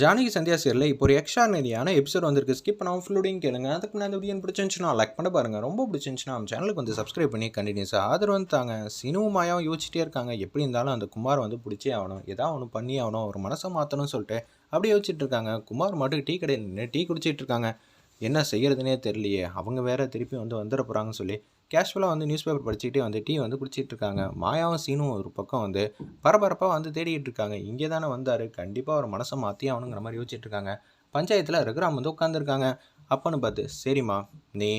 ஜானகி சந்தியா சீரியலில் இப்போ ஒரு எக்ஸ்ட்ரானரியான எபிசோட் வந்திருக்கு. ஸ்கிப் பண்ணாமல் ஃபுல்லோடையும் கேளுங்க. அதுக்கு நான் வீடியோ பிடிச்சிருந்துச்சுன்னா லைக் பண்ண பாருங்க. ரொம்ப பிடிச்சிருந்துச்சுன்னா நம்ம சேனலுக்கு வந்து சப்ஸ்கிரைப் பண்ணி கண்டினியூஸாக ஆதரவு வந்து தாங்க மாயாவும் யோசிச்சிட்டே இருக்காங்க. எப்படி இருந்தாலும் அந்த குமார் வந்து பிடிச்சே ஆகணும். ஏதாவது ஒன்று பண்ணி ஆகணும். ஒரு மனசை மாற்றணும்னு சொல்லிட்டு அப்படியே யோசிச்சுட்டு இருக்காங்க. குமார் மட்டும் டீ கடையில் நின்று டீ குடிச்சிட்டு இருக்காங்க. என்ன செய்யறதுனே தெரியலையே. அவங்க வேற திருப்பி வந்து வந்துட போகிறாங்கன்னு சொல்லி கேஷுவலாக வந்து நியூஸ் பேப்பர் படிச்சுக்கிட்டே வந்து டீ வந்து குடிச்சிட்டு இருக்காங்க மாயாவும் சீனும் ஒரு பக்கம் வந்து பரபரப்பாக வந்து தேடிட்டு இருக்காங்க இங்கே தானே வந்தார். கண்டிப்பாக ஒரு மனசை மாற்றி ஆகணுங்கிற மாதிரி யோசிச்சுட்டு இருக்காங்க பஞ்சாயத்தில் ரகுராம் வந்து உட்காந்துருக்காங்க அப்போன்னு பார்த்து சரிம்மா நீ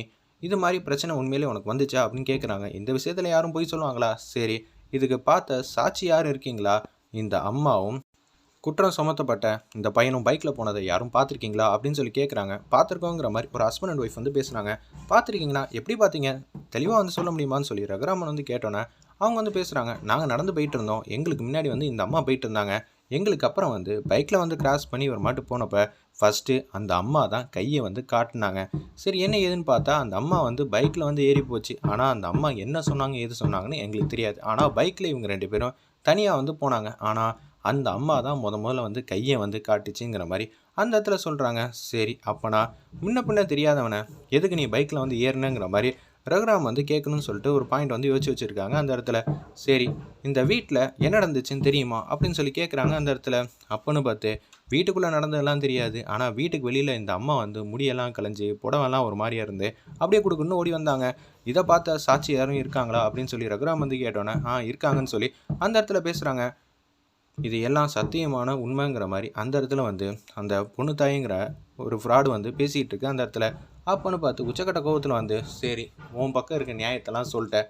இது மாதிரி பிரச்சனை உண்மையிலே உனக்கு வந்துச்சா? அப்படின்னு கேட்குறாங்க இந்த விஷயத்தில் யாரும் போய் சொல்லுவாங்களா? சரி இதுக்கு பார்த்த சாட்சி யார் இருக்கீங்களா? இந்த அம்மாவும் குற்றம் சுமத்தப்பட்ட இந்த பையனும் பைக்கில் போனதை யாரும் பார்த்துருக்கீங்களா அப்படின்னு சொல்லி கேட்குறாங்க பார்த்துருக்கோங்கிற மாதிரி ஒரு ஹஸ்பண்ட் அண்ட் ஒய்ஃப் வந்து பேசுகிறாங்க பார்த்துருக்கீங்களா? எப்படி பார்த்தீங்க? தெளிவாக வந்து சொல்ல முடியுமான்னு சொல்லி ரகுராமன் வந்து கேட்டோன்னே அவங்க வந்து பேசுகிறாங்க நாங்கள் நடந்து போயிட்டு இருந்தோம். எங்களுக்கு முன்னாடி வந்து இந்த அம்மா போயிட்டு இருந்தாங்க. எங்களுக்கு அப்புறம் வந்து பைக்கில் வந்து கிராஸ் பண்ணி ஒரு மாட்டு போனப்போ ஃபஸ்ட்டு அந்த அம்மா தான் கையை வந்து காட்டினாங்க. சரி என்ன ஏதுன்னு பார்த்தா அந்த அம்மா வந்து பைக்கில் வந்து ஏறி போச்சு. ஆனால் அந்த அம்மா என்ன சொன்னாங்க ஏது சொன்னாங்கன்னு எங்களுக்கு தெரியாது. ஆனால் பைக்கில் இவங்க ரெண்டு பேரும் தனியாக வந்து போனாங்க. ஆனால் அந்த அம்மா தான் முத முதல்ல வந்து கையை வந்து காட்டுச்சுங்கிற மாதிரி அந்த இடத்துல சொல்கிறாங்க சரி அப்போனா முன்ன பின்ன தெரியாதவனை எதுக்கு நீ பைக்கில் வந்து ஏறினங்கிற மாதிரி ரகுராம் வந்து கேட்கணும்னு சொல்லிட்டு ஒரு பாயிண்ட் வந்து யோசிச்சு வச்சுருக்காங்க அந்த இடத்துல. சரி இந்த வீட்டில் என்ன நடந்துச்சுன்னு தெரியுமா? அப்படின்னு சொல்லி கேட்குறாங்க அந்த இடத்துல. அப்போன்னு பார்த்து வீட்டுக்குள்ளே நடந்ததெல்லாம் தெரியாது. ஆனால் வீட்டுக்கு வெளியில் இந்த அம்மா வந்து முடியெல்லாம் கலைஞ்சி புடவெல்லாம் ஒரு மாதிரியாக இருந்து அப்படியே கொடுக்கணும்னு ஓடி வந்தாங்க. இதை பார்த்த சாட்சி யாரும் இருக்காங்களா? அப்படின்னு சொல்லி ரகுராம் வந்து கேட்டோன்னே ஆ இருக்காங்கன்னு சொல்லி அந்த இடத்துல பேசுகிறாங்க இது எல்லாம் சத்தியமான உண்மைங்கிற மாதிரி அந்த இடத்துல வந்து அந்த பொண்ணு தாய்ங்கிற ஒரு ஃப்ராடு வந்து பேசிகிட்டு இருக்கு அந்த இடத்துல. அப்போன்னு பார்த்து உச்சக்கட்ட கோபத்தில் வந்து சரி உன் பக்கம் இருக்க நியாயத்தெல்லாம் சொல்லிட்டேன்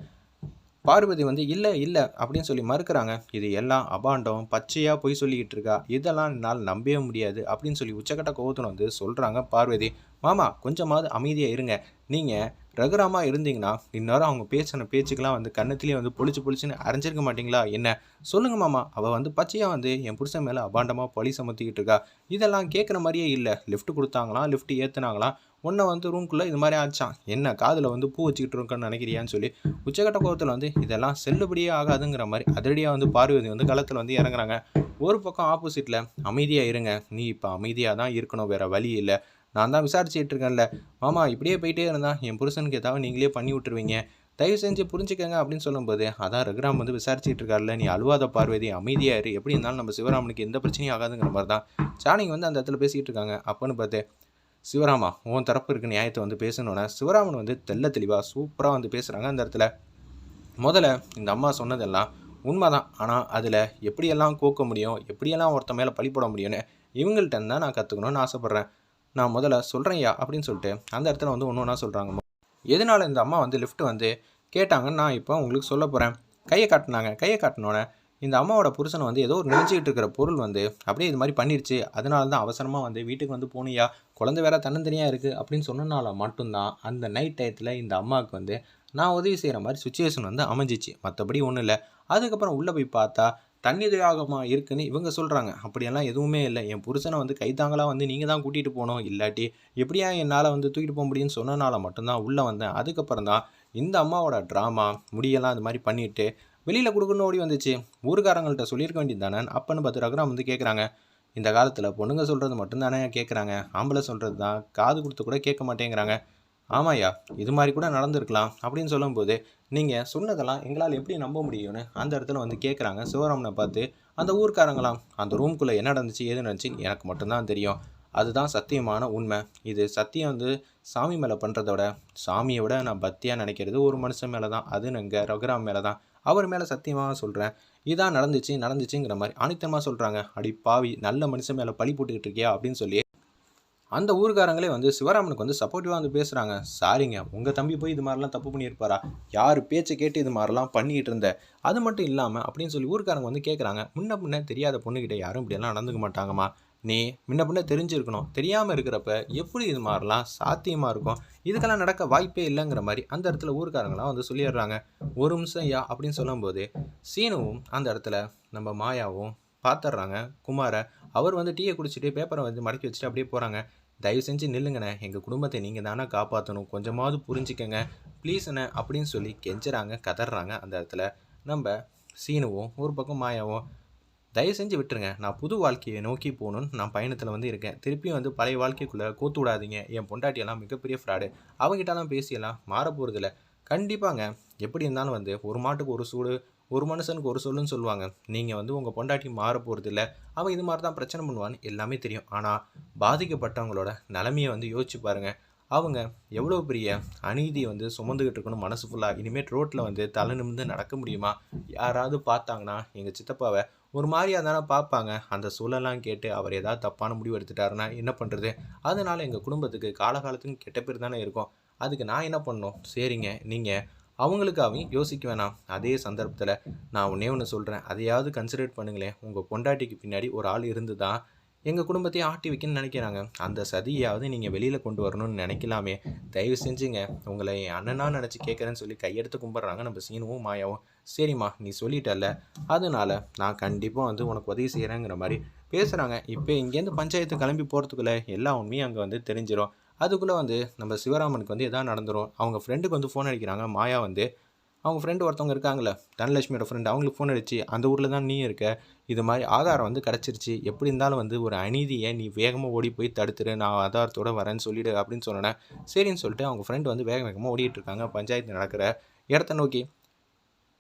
பார்வதி வந்து இல்லை இல்லை அப்படின்னு சொல்லி மறுக்கிறாங்க. இது எல்லாம் அபாண்டம் பச்சையாக போய் சொல்லிக்கிட்டு இருக்கா. இதெல்லாம் என்னால் நம்பவே முடியாது அப்படின்னு சொல்லி உச்சக்கட்ட கோபத்தில் வந்து சொல்கிறாங்க பார்வதி. மாமா கொஞ்சமாவது அமைதியாக இருங்க. நீங்கள் ரகுராமா இருந்தீங்கன்னா இந்நேரம் அவங்க பேசின பேச்சுக்கெல்லாம் வந்து கன்னத்திலேயே வந்து பொழிச்சு பொழிச்சுன்னு அரைஞ்சிருக்க மாட்டீங்களா? என்ன? சொல்லுங்க மாமா. அவள் வந்து பச்சையாக வந்து என் புருஷன் மேலே அபாண்டமாக பழி சமத்திக்கிட்டு இருக்கா. இதெல்லாம் கேட்குற மாதிரியே இல்லை. லிஃப்ட் கொடுத்தாங்களாம் லிஃப்ட் ஏற்றுனாங்களாம் உன்னை வந்து ரூம்குள்ளே இது மாதிரி ஆச்சான் என்ன காதில் வந்து பூ வச்சுக்கிட்டு இருக்கேன்னு நினைக்கிறியான்னு சொல்லி உச்சகட்ட கோபத்தில் வந்து இதெல்லாம் செல்லுபடியே ஆகாதுங்கிற மாதிரி அதிரடியாக வந்து பார்வதி வந்து களத்தில் வந்து இறங்குறாங்க. ஒரு பக்கம் ஆப்போசிட்டில் அமைதியாக இருங்க. நீ இப்போ அமைதியாக தான் இருக்கணும். வேறு வழி இல்லை. நான் தான் விசாரிச்சுட்டு இருக்கேன்ல மாமா இப்படியே போயிட்டே இருந்தால் என் புருஷனுக்கு ஏதாவது நீங்களே பண்ணி விட்டுருவீங்க. தயவு செஞ்சு புரிஞ்சுக்கங்க அப்படின்னு சொல்லும்போது அதான் ரகுராம் வந்து விசாரிச்சுட்டு இருக்காருல்ல நீ அழுவாத பார்வதி அமைதியாக இரு. எப்படி இருந்தாலும் நம்ம சிவராமனுக்கு எந்த பிரச்சனையும் ஆகாதுங்கிற மாதிரி தான். சாணிங்க வந்து அந்த இடத்துல பேசிக்கிட்டு இருக்காங்க. அப்போன்னு பார்த்து சிவராமா உன் தரப்பு இருக்க நியாயத்தை வந்து பேசணுன்னா சிவராமன் வந்து தெல்ல தெளிவாக சூப்பராக வந்து பேசுகிறாங்க அந்த இடத்துல. முதல்ல இந்த அம்மா சொன்னதெல்லாம் உண்மைதான். ஆனால் அதில் எப்படியெல்லாம் கோக்க முடியும் எப்படியெல்லாம் ஒருத்த மேலே பழி போட முடியும்னு இவங்கள்ட்ட தான் நான் கற்றுக்கணும்னு ஆசைப்பட்றேன். நான் முதல்ல சொல்கிறேன்யா அப்படின்னு சொல்லிட்டு அந்த இடத்துல வந்து ஒன்று ஒன்றா சொல்கிறாங்க எதனால் இந்த அம்மா வந்து லிஃப்ட் வந்து கேட்டாங்கன்னு நான் இப்போ உங்களுக்கு சொல்ல போகிறேன் கையை காட்டினாங்க. கையை காட்டினோன்னே இந்த அம்மாவோட புருஷனை வந்து ஏதோ ஒரு நினச்சிக்கிட்டு இருக்கிற பொருள் வந்து அப்படியே இது மாதிரி பண்ணிடுச்சு அதனால தான் அவசரமாக வந்து வீட்டுக்கு வந்து போனியா. குழந்தை வேற தன்னந்தனியாக இருக்குது அப்படின்னு சொன்னனால மட்டும்தான் அந்த நைட் டயத்தில் இந்த அம்மாவுக்கு வந்து நான் உதவி செய்கிற மாதிரி சுச்சுவேஷன் வந்து அமைஞ்சிச்சு. மற்றபடி ஒன்றும் இல்லை. அதுக்கப்புறம் உள்ளே போய் பார்த்தா தண்ணி தியாகமாக இருக்குன்னு இவங்க சொல்கிறாங்க அப்படியெல்லாம் எதுவுமே இல்லை. என் புருஷனை வந்து கைத்தாங்களாக வந்து நீங்கள் தான் கூட்டிகிட்டு போகணும். இல்லாட்டி எப்படியா என்னால் வந்து தூக்கிட்டு போக முடியும்னு சொன்னனால மட்டும்தான் உள்ளே வந்தேன். அதுக்கப்புறம் தான் இந்த அம்மாவோட ட்ராமா முடியெல்லாம் அது மாதிரி பண்ணிவிட்டு வெளியில் கொடுக்கணும் ஓடி வந்துச்சு. ஊருக்காரங்கள்ட்ட சொல்லியிருக்க வேண்டியது தானே? அப்பன்னு பார்த்து ரகுராம் வந்து கேட்குறாங்க இந்த காலத்தில் பொண்ணுங்க சொல்கிறது மட்டும்தானே கேட்குறாங்க ஆம்பளை சொல்கிறது தான். காது கொடுத்து கூட கேட்க மாட்டேங்கிறாங்க. ஆமாய்யா இது மாதிரி கூட நடந்திருக்கலாம் அப்படின்னு சொல்லும்போது நீங்கள் சொன்னதெல்லாம் எங்களால் எப்படி நம்ப முடியும்னு அந்த இடத்துல வந்து கேட்குறாங்க சிவராமனை பார்த்து அந்த ஊர்க்காரங்களாம் அந்த ரூம்குள்ளே என்ன நடந்துச்சு ஏது நடந்துச்சு எனக்கு மட்டும்தான் தெரியும். அதுதான் சத்தியமான உண்மை. இது சத்தியம் வந்து சாமி மேலே பண்ணுறதோட சாமியை விட நான் பக்தியாக நினைக்கிறது ஒரு மனுஷன் மேலே தான் அது எங்கள் ரகுராம் மேலே தான் அவர் மேலே சத்தியமாக சொல்கிறேன் இதான் நடந்துச்சு நடந்துச்சுங்கிற மாதிரி அனித்தமாக சொல்கிறாங்க அடி பாவி நல்ல மனுஷன் மேலே பழி போட்டுக்கிட்டு இருக்கியா? அப்படின்னு சொல்லி அந்த ஊருக்காரங்களே வந்து சிவராமனுக்கு வந்து சப்போர்ட்டிவாக வந்து பேசுகிறாங்க சாரிங்க உங்கள் தம்பி போய் இது மாதிரிலாம் தப்பு பண்ணியிருப்பாரா? யார் பேச்சை கேட்டு இது மாதிரிலாம் பண்ணிக்கிட்டு இருந்த? அது மட்டும் இல்லாமல் அப்படின்னு சொல்லி ஊருக்காரங்க வந்து கேட்குறாங்க முன்ன பின்ன தெரியாத பொண்ணுக்கிட்ட யாரும் இப்படியெல்லாம் நடந்துக்க மாட்டாங்கம்மா. நீ முன்ன பின்ன தெரிஞ்சிருக்கணும். தெரியாமல் இருக்கிறப்ப எப்படி இது மாதிரிலாம் சாத்தியமாக இருக்கும்? இதுக்கெல்லாம் நடக்க வாய்ப்பே இல்லைங்கிற மாதிரி அந்த இடத்துல ஊருக்காரங்களாம் வந்து சொல்லிடுறாங்க. ஒரு நிமிஷம் ஐயா அப்படின்னு சொல்லும்போது சீனுவும் அந்த இடத்துல நம்ம மாயாவும் பார்த்துட்றாங்க குமாரை அவர் வந்து டீயை குடிச்சிட்டு பேப்பரை வந்து மடக்கி வச்சுட்டு அப்படியே போகிறாங்க தயவு செஞ்சு நில்லுங்கண்ணே. எங்கள் குடும்பத்தை நீங்கள் தானே காப்பாற்றணும் கொஞ்சமாவது புரிஞ்சுக்கங்க. ப்ளீஸ்ண்ணே அப்படின்னு சொல்லி கெஞ்சுறாங்க கதறாங்க அந்த இடத்துல. நம்ம சீனுவும் ஒரு பக்கம் மாயாவும் தயவு செஞ்சு விட்டுருங்க. நான் புது வாழ்க்கையை நோக்கி போகணுன்னு நான் பயணத்தில் வந்து இருக்கேன். திருப்பியும் வந்து பழைய வாழ்க்கைக்குள்ளே கோத்து விடாதீங்க. என் பொண்டாட்டியெல்லாம் மிகப்பெரிய ஃப்ராடு அவங்ககிட்டலாம் பேசியெல்லாம் மாற போகிறதில்ல கண்டிப்பாங்க எப்படி இருந்தாலும் வந்து ஒரு மாட்டுக்கு ஒரு சூடு ஒரு மனுஷனுக்கு ஒரு சொல்லுன்னு சொல்லுவாங்க. நீங்கள் வந்து உங்கள் பொண்டாட்டி மாற இல்லை அவன் இது மாதிரி தான் பிரச்சனை பண்ணுவான்னு எல்லாமே தெரியும். ஆனால் பாதிக்கப்பட்டவங்களோட நிலமையை வந்து யோசிச்சு பாருங்கள் அவங்க எவ்வளோ பெரிய அநீதியை வந்து சுமந்துக்கிட்டு இருக்கணும் மனசு ஃபுல்லாக இனிமேல் ரோட்டில் வந்து தலை நிமிந்து நடக்க முடியுமா? யாராவது பார்த்தாங்கன்னா எங்கள் சித்தப்பாவை ஒரு மாதிரியாக தானே பார்ப்பாங்க. அந்த சூழலாம் கேட்டு அவர் ஏதாவது தப்பான முடிவு எடுத்துட்டாருன்னா என்ன பண்ணுறது அதனால் எங்கள் குடும்பத்துக்கு காலகாலத்துக்கு கெட்ட பேர் தானே இருக்கும். அதுக்கு நான் என்ன பண்ணணும்? சரிங்க நீங்கள் அவங்களுக்காகவும் யோசிக்க வேணாம். அதே சந்தர்ப்பத்தில் நான் ஒன்றே ஒன்று சொல்கிறேன் அதையாவது கன்சிடர் பண்ணுங்களேன். உங்கள் பொண்டாட்டிக்கு பின்னாடி ஒரு ஆள் இருந்து தான் எங்கள் குடும்பத்தையும் ஆட்டி வைக்கணும்னு நினைக்கிறாங்க. அந்த சதியாவது நீங்கள் வெளியில் கொண்டு வரணும்னு நினைக்கலாமே. தயவு செஞ்சுங்க. உங்களை என் அண்ணனாக நினச்சி கேட்குறேன்னு சொல்லி கையெடுத்து கும்பிட்றாங்க. நம்ம சீனுவும் மாயாவும். சரிம்மா நீ சொல்லிட்டல்ல. அதனால நான் கண்டிப்பாக வந்து உனக்கு உதவி செய்கிறேங்கிற மாதிரி பேசுகிறாங்க இப்போ இங்கேருந்து பஞ்சாயத்து கிளம்பி போகிறதுக்குள்ளே எல்லா உண்மையும் அங்கே வந்து தெரிஞ்சிடும் அதுக்குள்ளே வந்து நம்ம சிவராமனுக்கு வந்து எதாவது நடந்துடும் அவங்க ஃப்ரெண்டுக்கு வந்து ஃபோன் அடிக்கிறாங்க மாயா வந்து அவங்க ஃப்ரெண்டு ஒருத்தவங்க இருக்காங்களே தனலட்சுமியோட ஃப்ரெண்டு அவங்களுக்கு ஃபோன் அடிச்சு அந்த ஊரில் தான் நீ இருக்க இது மாதிரி ஆதாரம் வந்து கிடச்சிருச்சு எப்படி இருந்தாலும் வந்து ஒரு அநீதியை நீ வேகமாக ஓடி போய் தடுத்துரு நான் ஆதாரத்தோடு வரேன்னு சொல்லிடு அப்படின்னு சொன்னேன் சரின்னு சொல்லிட்டு அவங்க ஃப்ரெண்டு வந்து வேக வேகமாக ஓடிட்டு இருக்காங்க பஞ்சாயத்து நடக்கிற இடத்த நோக்கி.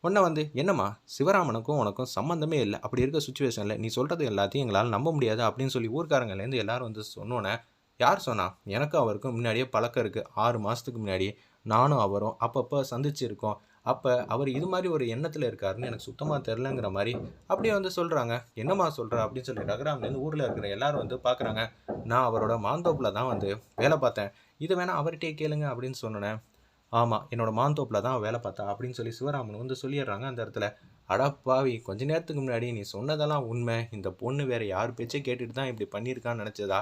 உன்னை வந்து என்னம்மா சிவராமனுக்கும் உனக்கும் சம்மந்தமே இல்லை அப்படி இருக்க சுச்சுவேஷனில் நீ சொல்கிறது எல்லாத்தையும் எங்களால் நம்ப முடியாது அப்படின்னு சொல்லி ஊர்க்காரங்கலேருந்து எல்லோரும் வந்து சொன்னோன்னே யார் சொன்னா? எனக்கும் அவருக்கும் முன்னாடியே பழக்கம் இருக்குது ஆறு மாதத்துக்கு முன்னாடி நானும் அவரும் அப்பப்போ சந்திச்சிருக்கோம். அப்போ அவர் இது மாதிரி ஒரு எண்ணத்தில் இருக்காருன்னு எனக்கு சுத்தமாக தெரிலங்கிற மாதிரி அப்படியே வந்து சொல்கிறாங்க என்னம்மா சொல்கிற அப்படின்னு சொல்லி ரகுராம்லேருந்து ஊரில் இருக்கிற எல்லாரும் வந்து பார்க்குறாங்க நான் அவரோட மாந்தோப்பில் தான் வந்து வேலை பார்த்தேன். இது வேணால் அவர்கிட்டே கேளுங்க அப்படின்னு சொன்னேன் ஆமாம் என்னோட மாந்தோப்பில் தான் வேலை பார்த்தா அப்படின்னு சொல்லி சிவராமன் வந்து சொல்லிடுறாங்க அந்த இடத்துல. அடப்பாவி கொஞ்ச நேரத்துக்கு முன்னாடி நீ சொன்னதெல்லாம் உண்மை. இந்த பொண்ணு வேறு யார் பேச்சே கேட்டுட்டு தான் இப்படி பண்ணியிருக்கான்னு நினச்சதா?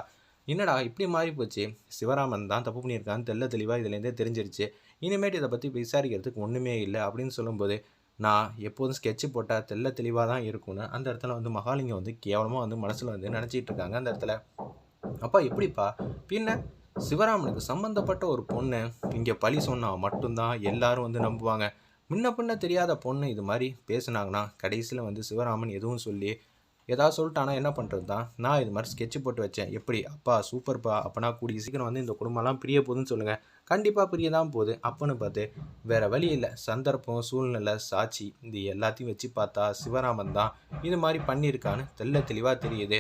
என்னடா இப்படி மாறி போச்சு? சிவராமன் தான் தப்பு பண்ணியிருக்கான்னு தெல்ல தெளிவாக இதுலேருந்தே தெரிஞ்சிருச்சு. இனிமேட்டு இதை பற்றி விசாரிக்கிறதுக்கு ஒன்றுமே இல்லை அப்படின்னு சொல்லும்போது நான் எப்போதும் ஸ்கெட்சு போட்டால் தெல்ல தெளிவாக தான் இருக்கும்னு அந்த இடத்துல வந்து மகாலிங்கம் வந்து கேவலமாக வந்து மனசில் வந்து நினச்சிட்டு இருக்காங்க அந்த இடத்துல. அப்பா எப்படிப்பா? பின்ன சிவராமனுக்கு சம்மந்தப்பட்ட ஒரு பொண்ணு இங்கே பழி சொன்னால் மட்டும்தான் எல்லாரும் வந்து நம்புவாங்க. முன்ன பின்ன தெரியாத பொண்ணு இது மாதிரி பேசுனாங்கன்னா கடைசியில் வந்து சிவராமன் எதுவும் சொல்லி ஏதாவது சொல்லிட்டானா என்ன பண்ணுறது தான் நான் இது மாதிரி ஸ்கெட்ச் போட்டு வச்சேன். எப்படி? அப்பா சூப்பர்ப்பா அப்போனா கூடிய சீக்கிரம் வந்து இந்த குடும்பம்லாம் பிரிய போகுதுன்னு சொல்லுங்கள் கண்டிப்பாக பிரிய தான் போகுது. அப்போன்னு பார்த்து வேறு வழி இல்லை. சந்தர்ப்பம் சூழ்நிலை சாட்சி இது எல்லாத்தையும் வச்சு பார்த்தா சிவராமன் தான் இது மாதிரி பண்ணியிருக்கான்னு தெல்ல தெளிவாக தெரியுது.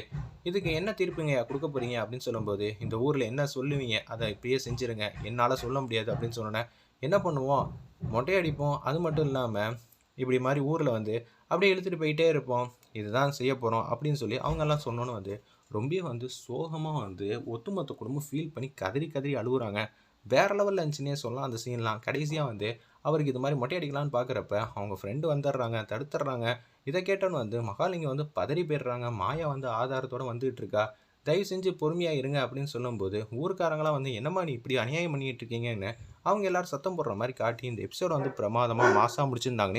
இதுக்கு என்ன தீர்ப்புங்க கொடுக்க போகிறீங்க அப்படின்னு சொல்லும்போது இந்த ஊரில் என்ன சொல்லுவீங்க? அதை இப்படியே செஞ்சுருங்க. என்னால் சொல்ல முடியாது அப்படின்னு சொன்னேன் என்ன பண்ணுவோம்? மொட்டையடிப்போம். அது மட்டும் இல்லாமல் இப்படி மாதிரி ஊரில் வந்து அப்படியே இழுத்துட்டு போயிட்டே இருப்போம். இதுதான் செய்ய போகிறோம் அப்படின்னு சொல்லி அவங்கெல்லாம் சொன்னோன்னு வந்து ரொம்ப வந்து சோகமாக வந்து ஒட்டுமொத்த குடும்பம் ஃபீல் பண்ணி கதறி கதறி அழுகுறாங்க. வேறு லெவலில் இருந்துச்சுன்னே சொல்லலாம் அந்த சீன்லாம் கடைசியாக வந்து அவருக்கு இது மாதிரி மொட்டை அடிக்கலான்னு பார்க்குறப்ப அவங்க ஃப்ரெண்டு வந்துடுறாங்க தடுத்துடுறாங்க. இதை கேட்டோன்னு வந்து மகாலிங்கம் வந்து பதறி போயிடுறாங்க. மாயா வந்து ஆதாரத்தோடு வந்துகிட்டு இருக்கா. தயவு செஞ்சு பொறுமையாக இருங்க அப்படின்னு சொல்லும்போது ஊருக்காரங்களாம் வந்து என்னம்மா நீ இப்படி அநியாயம் பண்ணிகிட்டு இருக்கீங்கன்னு? அவங்க எல்லாரும் சத்தம் போடுற மாதிரி காட்டி இந்த எபிசோட வந்து பிரமாதமாக மாசாக முடிச்சிருந்தாங்கன்னு